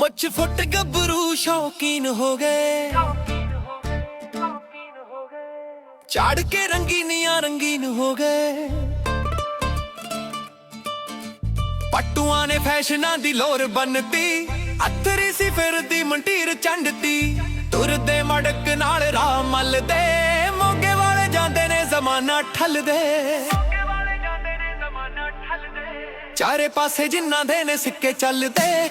ਮੁੱਛ ਫੁੱਟ ਗੱਭਰੂ ਸ਼ੌਕੀਨ ਹੋ ਗਏ। ਚਾੜ ਕੇ ਰੰਗੀਨੀਆਂ ਰੰਗੀਨ ਹੋ ਗਏ। ਪੱਟੂਆਂ ਨੇ ਫੈਸ਼ਨਾਂ ਦੀ ਲੋਰ ਬੰਨਤੀ। ਅੱਥਰੀ ਸੀ ਫਿਰਦੀ ਮੰਟੀਰ ਚੰਡਤੀ। ਤੁਰਦੇ ਮੜਕ ਨਾਲ ਰਾਹ ਮਲਦੇ। ਮੋਗੇ ਵਾਲੇ ਜਾਂਦੇ ਨੇ ਜ਼ਮਾਨਾ ਠੱਲਦੇ। ਚਾਰੇ ਪਾਸੇ ਜਿਨ੍ਹਾਂ ਦੇ ਨੇ ਸਿੱਕੇ ਚੱਲਦੇ।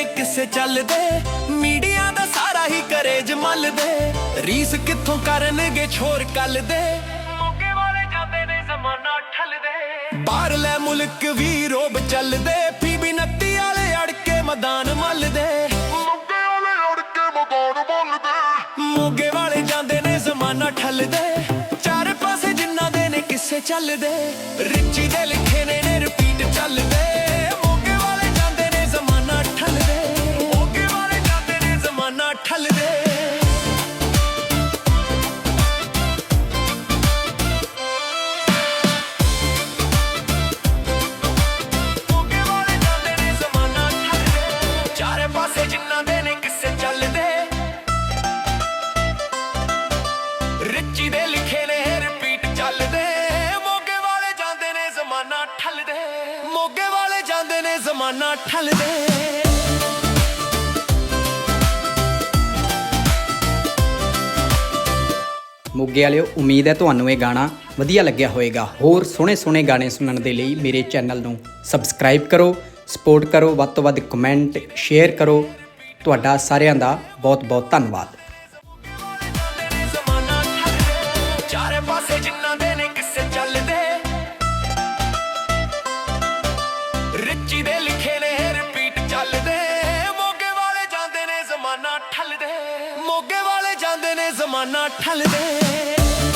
ਨੇ ਕਿੱਸੇ ਚੱਲਦੇ? ਮੀਡੀਆ ਦਾ ਸਾਰਾ ਹੀ ਕਰੇ ਜਮਲਦੇ ਰੀਸ ਕਿੱਥੋਂ ਕਰਨਗੇ ਛੋਰ ਕੱਲਦੇ? ਮੋਗੇ ਵਾਲੇ ਜਾਂਦੇ ਨੇ ਜ਼ਮਾਨਾ ਠੱਲਦੇ। ਬਾਹਰਲੇ ਮੁਲਕ ਵੀ ਰੋਬ ਚੱਲਦੇ। ਪੀਬੀ ਨੱਤੀ ਵਾਲੇ ਅੜ ਕੇ ਮੈਦਾਨ ਮੱਲਦੇ। ਮੁੱਗੇ ਵਾਲੇ ਉੜ ਕੇ ਮਗਾਨ ਬੋਲਦੇ ਮੋਗੇ ਵਾਲੇ ਜਾਂਦੇ ਨੇ ਜ਼ਮਾਨਾ ਠੱਲਦੇ। ਚਾਰੇ ਪਾਸੇ ਜਿਨ੍ਹਾਂ ਦੇ ਨੇ ਕਿੱਸੇ ਚੱਲਦੇ। ਰਿੱਚੀ ਦੇ ਲਿਖੇ ਨੇ ਨੇ ਰਿਪੀਟ ਚੱਲਦੇ। ਜ਼ਮਾਨਾ ਠੱਲਦੇ ਮੋਗੇ ਵਾਲਿਓ, ਉਮੀਦ ਹੈ ਤੁਹਾਨੂੰ ਇਹ ਗਾਣਾ ਵਧੀਆ ਲੱਗਿਆ ਹੋਵੇਗਾ। ਹੋਰ ਸੋਹਣੇ ਸੋਹਣੇ ਗਾਣੇ ਸੁਣਨ ਦੇ ਲਈ ਮੇਰੇ ਚੈਨਲ ਨੂੰ ਸਬਸਕ੍ਰਾਈਬ ਕਰੋ, ਸਪੋਰਟ ਕਰੋ, ਵੱਧ ਤੋਂ ਵੱਧ ਕਮੈਂਟ, ਸ਼ੇਅਰ ਕਰੋ। ਤੁਹਾਡਾ ਸਾਰਿਆਂ ਦਾ ਬਹੁਤ ਬਹੁਤ ਧੰਨਵਾਦ। ਮੋਗੇ ਵਾਲੇ ਜਾਂਦੇ ਨੇ ਜ਼ਮਾਨਾ ਠੱਲਦੇ।